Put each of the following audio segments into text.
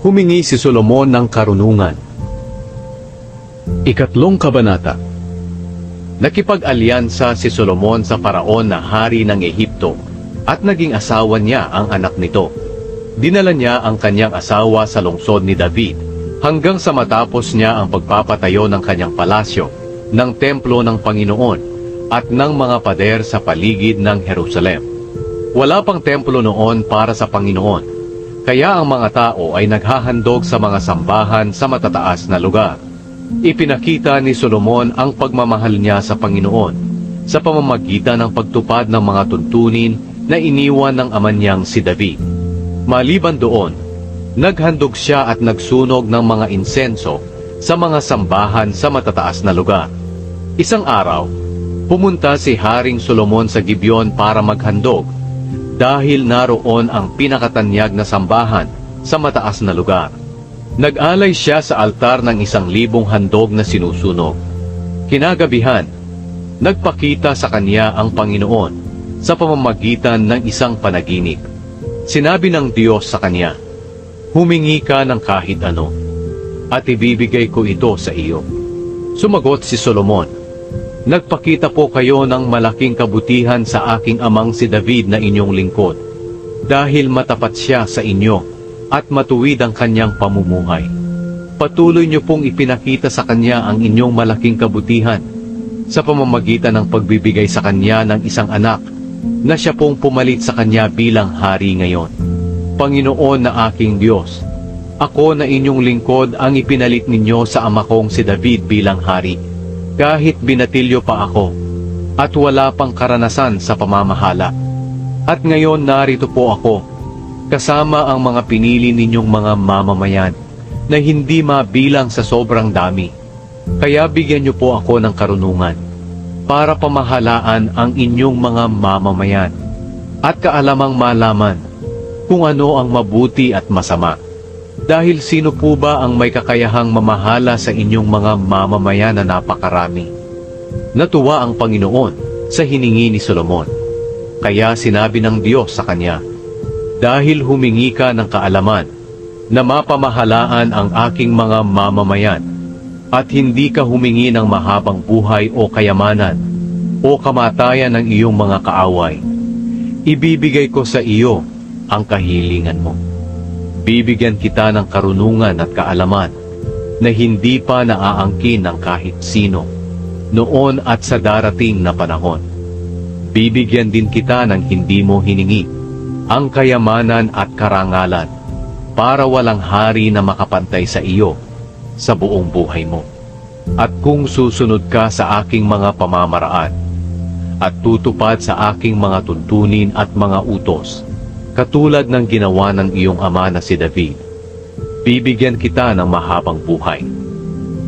Humingi si Solomon ng karunungan. Ikatlong kabanata Nakipag-alyansa si Solomon sa paraon na hari ng Ehipto at naging asawa niya ang anak nito. Dinala niya ang kanyang asawa sa lungsod ni David hanggang sa matapos niya ang pagpapatayo ng kanyang palasyo, ng templo ng Panginoon at ng mga pader sa paligid ng Jerusalem. Wala pang templo noon para sa Panginoon, kaya ang mga tao ay naghahandog sa mga sambahan sa matataas na lugar. Ipinakita ni Solomon ang pagmamahal niya sa Panginoon sa pamamagitan ng pagtupad ng mga tuntunin na iniwan ng ama niyang si David. Maliban doon, naghandog siya at nagsunog ng mga insenso sa mga sambahan sa matataas na lugar. Isang araw, pumunta si Haring Solomon sa Gibeon para maghandog dahil naroon ang pinakatanyag na sambahan sa mataas na lugar. Nag-alay siya sa altar ng isang libong handog na sinusunog. Kinagabihan, nagpakita sa kanya ang Panginoon sa pamamagitan ng isang panaginip. Sinabi ng Diyos sa kanya, Humingi ka ng kahit ano, at ibibigay ko ito sa iyo. Sumagot si Solomon, Nagpakita po kayo ng malaking kabutihan sa aking amang si David na inyong lingkod, dahil matapat siya sa inyo at matuwid ang kanyang pamumuhay. Patuloy niyo pong ipinakita sa kanya ang inyong malaking kabutihan sa pamamagitan ng pagbibigay sa kanya ng isang anak na siya pong pumalit sa kanya bilang hari ngayon. Panginoon na aking Diyos, ako na inyong lingkod ang ipinalit ninyo sa ama kong si David bilang hari. Kahit binatilyo pa ako at wala pang karanasan sa pamamahala. At ngayon narito po ako kasama ang mga pinili ninyong mga mamamayan na hindi mabilang sa sobrang dami. Kaya bigyan niyo po ako ng karunungan para pamahalaan ang inyong mga mamamayan at kaalamang malaman kung ano ang mabuti at masama. Dahil sino po ba ang may kakayahang mamahala sa inyong mga mamamayan na napakarami? Natuwa ang Panginoon sa hiningi ni Solomon. Kaya sinabi ng Diyos sa kanya, dahil humingi ka ng kaalaman na mapamahalaan ang aking mga mamamayan at hindi ka humingi ng mahabang buhay o kayamanan o kamatayan ng iyong mga kaaway. Ibibigay ko sa iyo ang kahilingan mo. Bibigyan kita ng karunungan at kaalaman na hindi pa naaangkin ng kahit sino noon at sa darating na panahon. Bibigyan din kita ng hindi mo hiningi ang kayamanan at karangalan para walang hari na makapantay sa iyo sa buong buhay mo. At kung susunod ka sa aking mga pamamaraan at tutupad sa aking mga tuntunin at mga utos, katulad ng ginawa ng iyong ama na si David, bibigyan kita ng mahabang buhay.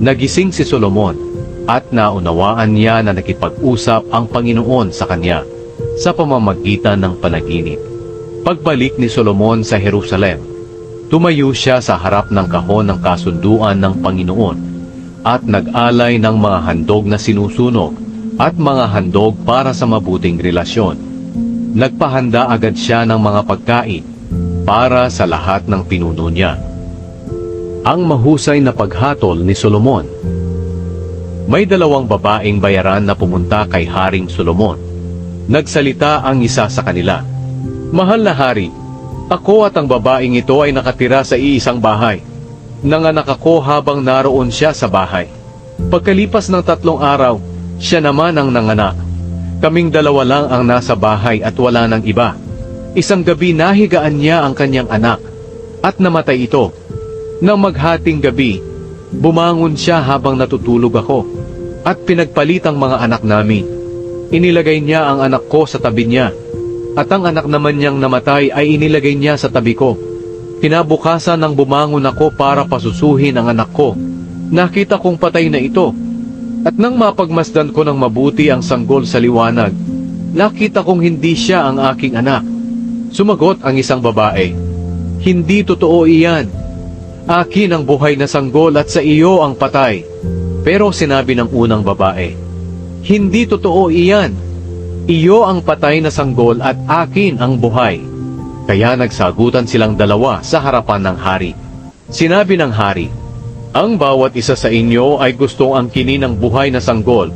Nagising si Solomon at naunawaan niya na nakipag-usap ang Panginoon sa kanya sa pamamagitan ng panaginip. Pagbalik ni Solomon sa Jerusalem, tumayo siya sa harap ng kahon ng kasunduan ng Panginoon at nag-alay ng mga handog na sinusunog at mga handog para sa mabuting relasyon. Nagpahanda agad siya ng mga pagkain para sa lahat ng pinuno niya. Ang mahusay na paghatol ni Solomon May dalawang babaeng bayaran na pumunta kay Haring Solomon. Nagsalita ang isa sa kanila. Mahal na hari, ako at ang babaeng ito ay nakatira sa iisang bahay. Nanganak ako habang naroon siya sa bahay. Pagkalipas ng tatlong araw, siya naman ang nanganak. Kaming dalawa lang ang nasa bahay at wala ng iba. Isang gabi nahigaan niya ang kanyang anak at namatay ito. Nang maghating gabi, bumangon siya habang natutulog ako at pinagpalit ang mga anak namin. Inilagay niya ang anak ko sa tabi niya at ang anak naman niyang namatay ay inilagay niya sa tabi ko. Kinabukasan nang bumangon ako para pasusuhin ang anak ko. Nakita kong patay na ito. At nang mapagmasdan ko ng mabuti ang sanggol sa liwanag, nakita kong hindi siya ang aking anak. Sumagot ang isang babae, Hindi totoo iyan. Akin ang buhay na sanggol at sa iyo ang patay. Pero sinabi ng unang babae, Hindi totoo iyan. Iyo ang patay na sanggol at akin ang buhay. Kaya nagsagutan silang dalawa sa harapan ng hari. Sinabi ng hari, Ang bawat isa sa inyo ay gustong angkinin ng buhay na sanggol,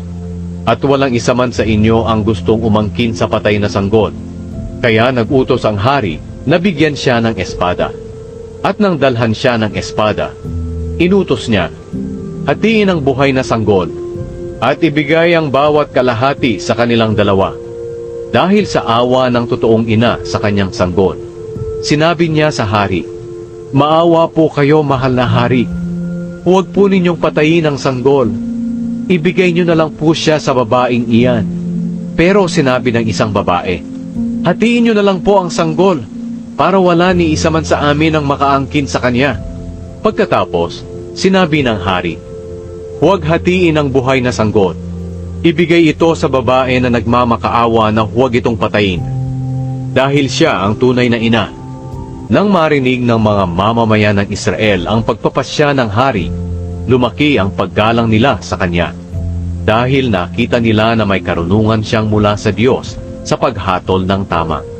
at walang isa man sa inyo ang gustong umangkin sa patay na sanggol. Kaya nagutos ang hari na bigyan siya ng espada. At nang dalhan siya ng espada, inutos niya, hatiin ang buhay na sanggol, at ibigay ang bawat kalahati sa kanilang dalawa. Dahil sa awa ng totoong ina sa kanyang sanggol, sinabi niya sa hari, Maawa po kayo, mahal na hari. Huwag po ninyong patayin ang sanggol. Ibigay niyo na lang po siya sa babaeng iyan. Pero sinabi ng isang babae, Hatiin niyo na lang po ang sanggol para wala ni isa man sa amin ang makaangkin sa kanya. Pagkatapos, sinabi ng hari, Huwag hatiin ang buhay na sanggol. Ibigay ito sa babae na nagmamakaawa na huwag itong patayin. Dahil siya ang tunay na ina. Nang marinig ng mga mamamayan ng Israel ang pagpapasya ng hari, lumaki ang paggalang nila sa kanya. Dahil nakita nila na may karunungan siyang mula sa Diyos sa paghatol ng tama.